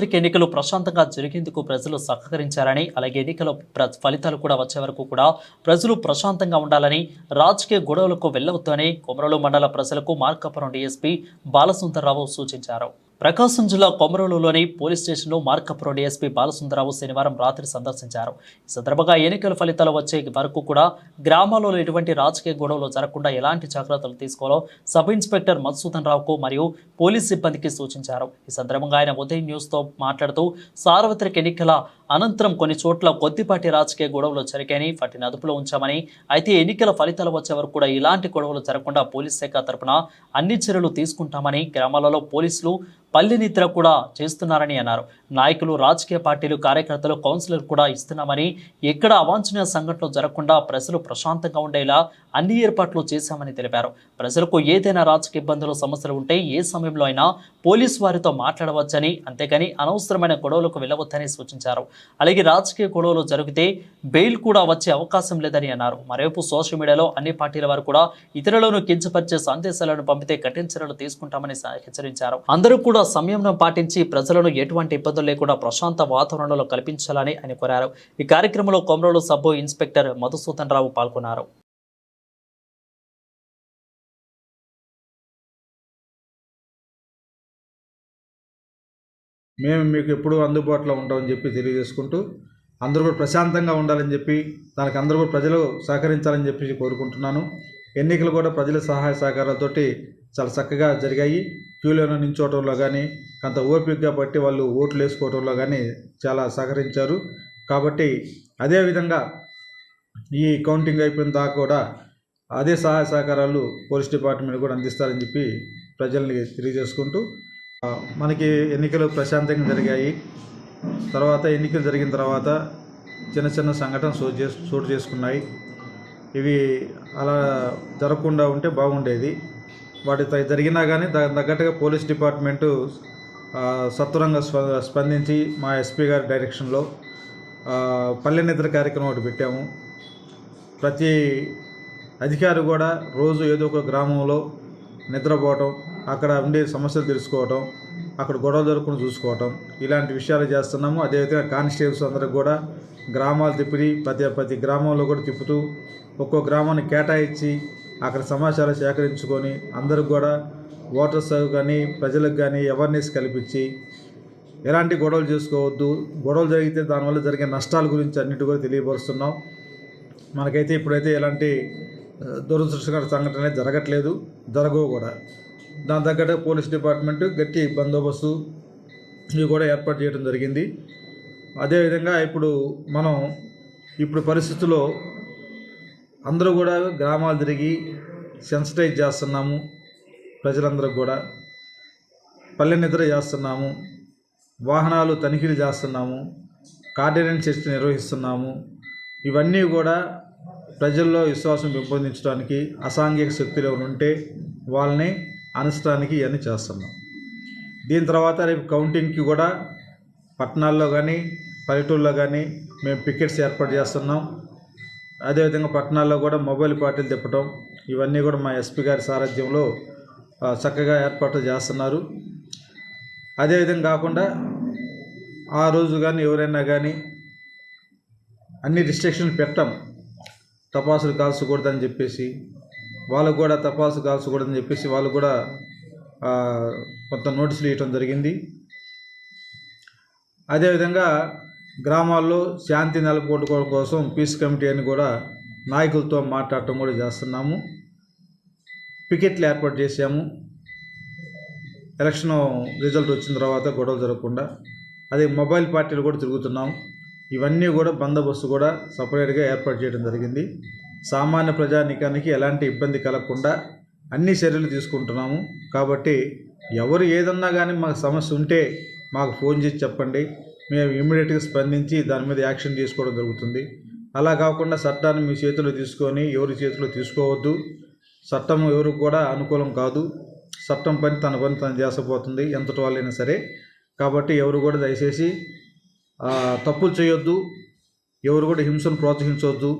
సార్వత్రిక ఎన్నికలు ప్రశాంతంగా జరిగేందుకు ప్రజలు సహకరించారని అలాగే ఎన్నికల ప్ర- ఫలితాలు కూడా వచ్చే వరకు కూడా ప్రజలు ప్రశాంతంగా ఉండాలని రాజకీయ గొడవలకు వెళ్ళవద్దని కొమరలు మండల ప్రజలకు మార్కాపురం డీఎస్పీ బాలసుందర్రావు సూచించారు. ప్రకాశం జిల్లా కొమరలులోని పోలీస్ స్టేషన్లో మార్కాపురం డీఎస్పీ బాలసుందరరావు శనివారం రాత్రి సందర్శించారు. ఈ సందర్భంగా ఎన్నికల ఫలితాలు వచ్చే వరకు కూడా గ్రామాల్లో ఎటువంటి రాజకీయ గొడవలు జరగకుండా ఎలాంటి జాగ్రత్తలు తీసుకోవాలో సబ్ ఇన్స్పెక్టర్ మధుసూదన్ రావుకు మరియు పోలీస్ సిబ్బందికి సూచించారు. ఈ సందర్భంగా ఆయన ఉదయం న్యూస్తో మాట్లాడుతూ సార్వత్రిక ఎన్నికల అనంతరం కొన్ని చోట్ల కొద్దిపాటి రాజకీయ గొడవలు జరిగాయని వాటిని అదుపులో ఉంచామని అయితే ఎన్నికల ఫలితాలు వచ్చే వరకు కూడా ఇలాంటి గొడవలు జరగకుండా పోలీస్ శాఖ తరపున అన్ని చర్యలు తీసుకుంటామని గ్రామాలలో పోలీసులు పల్లె నిద్ర కూడా చేస్తున్నారని అన్నారు. నాయకులు రాజకీయ పార్టీలు కార్యకర్తలు కౌన్సిలర్ కూడా ఇస్తున్నామని ఎక్కడ అవాంఛనీయ సంఘటనలు జరగకుండా ప్రజలు ప్రశాంతంగా ఉండేలా అన్ని ఏర్పాట్లు చేశామని తెలిపారు. ప్రజలకు ఏదైనా రాజకీయ ఇబ్బందులు సమస్యలు ఉంటే ఏ సమయంలో అయినా పోలీసు వారితో మాట్లాడవచ్చని అంతేకాని అనవసరమైన గొడవలకు వెళ్ళవద్దని సూచించారు. అలాగే రాజకీయ గొడవలు జరిగితే బెయిల్ కూడా వచ్చే అవకాశం లేదని అన్నారు. మరోవైపు సోషల్ మీడియాలో అన్ని పార్టీల వారు కూడా ఇతరులను కించపరిచే సందేశాలను పంపితే కఠిన చర్యలు తీసుకుంటామని హెచ్చరించారు. అందరూ కూడా సంయమనం పాటించి ప్రజలను ఎటువంటి ఇబ్బందులు లేకుండా ప్రశాంత వాతావరణంలో కల్పించాలని ఆయన కోరారు. ఈ కార్యక్రమంలో కొమరోలు సబ్బు ఇన్స్పెక్టర్ మధుసూదన్ రావు పాల్గొన్నారు. మేము మీకు ఎప్పుడూ అందుబాటులో ఉంటామని చెప్పి తెలియజేసుకుంటూ అందరూ కూడా ప్రశాంతంగా ఉండాలని చెప్పి దానికి అందరూ కూడా ప్రజలు సహకరించాలని చెప్పి కోరుకుంటున్నాను. ఎన్నికలు కూడా ప్రజల సహాయ సహకారాలతోటి చాలా చక్కగా జరిగాయి. క్యూలోనే నించోవటంలో కానీ అంత ఓపికగా బట్టి వాళ్ళు ఓట్లు వేసుకోవటంలో కానీ చాలా సహకరించారు. కాబట్టి అదేవిధంగా ఈ కౌంటింగ్ అయిపోయిన దాకా కూడా అదే సహాయ సహకారాలు పోలీస్ డిపార్ట్మెంట్ కూడా అందిస్తారని చెప్పి ప్రజల్ని తెలియజేసుకుంటూ మనకి ఎన్నికలు ప్రశాంతంగా జరిగాయి. తర్వాత ఎన్నికలు జరిగిన తర్వాత చిన్న చిన్న సంఘటన చోటు చేసు చోటు చేసుకున్నాయి. ఇవి అలా జరగకుండా ఉంటే బాగుండేది. వాటి జరిగినా కానీ దానికి తగ్గట్టుగా పోలీస్ డిపార్ట్మెంటు సత్వరంగా స్ప స్పందించి మా ఎస్పీ గారి డైరెక్షన్లో పల్లె నిద్ర కార్యక్రమం ఒకటి పెట్టాము. ప్రతి అధికారి కూడా రోజు ఏదో ఒక గ్రామంలో నిద్రపోవటం అక్కడ ఉండే సమస్యలు తెలుసుకోవటం అక్కడ గొడవ జరగకుండా చూసుకోవటం ఇలాంటి విషయాలు చేస్తున్నాము. అదేవిధంగా కానిస్టేబుల్స్ అందరికి కూడా గ్రామాలు తిప్పి ప్రతి ప్రతి గ్రామంలో కూడా తిప్పుతూ ఒక్కో గ్రామాన్ని కేటాయించి అక్కడ సమాచారం సేకరించుకొని అందరికి కూడా ఓటర్స్ కానీ ప్రజలకు కానీ అవేర్నెస్ కల్పించి ఎలాంటి గొడవలు చేసుకోవద్దు. గొడవలు జరిగితే దానివల్ల జరిగే నష్టాల గురించి అన్నిటి కూడా తెలియపరుస్తున్నాం. మనకైతే ఇప్పుడైతే ఎలాంటి దురదృష్టకర సంఘటన జరగట్లేదు. జరగవు కూడా. దాని తగ్గట్టు పోలీస్ డిపార్ట్మెంట్ గట్టి బందోబస్తు ఇవి కూడా ఏర్పాటు చేయడం జరిగింది. అదేవిధంగా ఇప్పుడు మనం ఇప్పుడు పరిస్థితుల్లో అందరూ కూడా గ్రామాలు తిరిగి సెన్సిటైజ్ చేస్తున్నాము. ప్రజలందరూ కూడా పల్లె నిద్ర చేస్తున్నాము. వాహనాలు తనిఖీలు చేస్తున్నాము. కార్డినెన్స్ చర్చ నిర్వహిస్తున్నాము. ఇవన్నీ కూడా ప్రజల్లో విశ్వాసం పెంపొందించడానికి అసాంఘిక శక్తులు ఎవరు ఉంటే వాళ్ళని అనసడానికి ఇవన్నీ చేస్తున్నాం. దీని తర్వాత రేపు కౌంటింగ్కి కూడా పట్టణాల్లో కానీ పల్లెటూళ్ళలో కానీ మేము పికెట్స్ ఏర్పాటు చేస్తున్నాం. అదేవిధంగా పట్టణాల్లో కూడా మొబైల్ పార్టీలు తిప్పటం ఇవన్నీ కూడా మా ఎస్పీ గారి సారథ్యంలో చక్కగా ఏర్పాట్లు చేస్తున్నారు. అదేవిధంగా కాకుండా ఆ రోజు కానీ ఎవరైనా కానీ అన్ని రిస్ట్రిక్షన్లు పెట్టాం. తపాసులు కాల్చకూడదని చెప్పేసి వాళ్ళకు కూడా తపాసు కాల్చకూడదని చెప్పేసి వాళ్ళు కూడా కొంత నోటీసులు ఇవ్వటం జరిగింది. అదేవిధంగా గ్రామాల్లో శాంతి నెలకొట్టుకోవడం కోసం పీస్ కమిటీ అని కూడా నాయకులతో మాట్లాడటం కూడా చేస్తున్నాము. పికెట్లు ఏర్పాటు చేసాము ఎలక్షన్ రిజల్ట్ వచ్చిన తర్వాత గొడవలు జరగకుండా అదే మొబైల్ పార్టీలు కూడా తిరుగుతున్నాం ఇవన్నీ కూడా బందోబస్తు కూడా సపరేట్గా ఏర్పాటు చేయడం జరిగింది. సామాన్య ప్రజానీకానికి ఎలాంటి ఇబ్బంది కలగకుండా అన్ని చర్యలు తీసుకుంటున్నాము. కాబట్టి ఎవరు ఏదన్నా కానీ మాకు సమస్య ఉంటే మాకు ఫోన్ చేసి చెప్పండి. మేము ఇమీడియట్గా స్పందించి దాని మీద యాక్షన్ తీసుకోవడం జరుగుతుంది. అలా కాకుండా చట్టాన్ని మీ చేతిలో తీసుకొని ఎవరి చేతిలో తీసుకోవద్దు. చట్టం ఎవరికి కూడా అనుకూలం కాదు. చట్టం పని తన పని తను చేసపోతుంది ఎంతటి వాళ్ళైనా సరే. కాబట్టి ఎవరు కూడా దయచేసి తప్పులు చేయొద్దు. ఎవరు కూడా హింసను ప్రోత్సహించవద్దు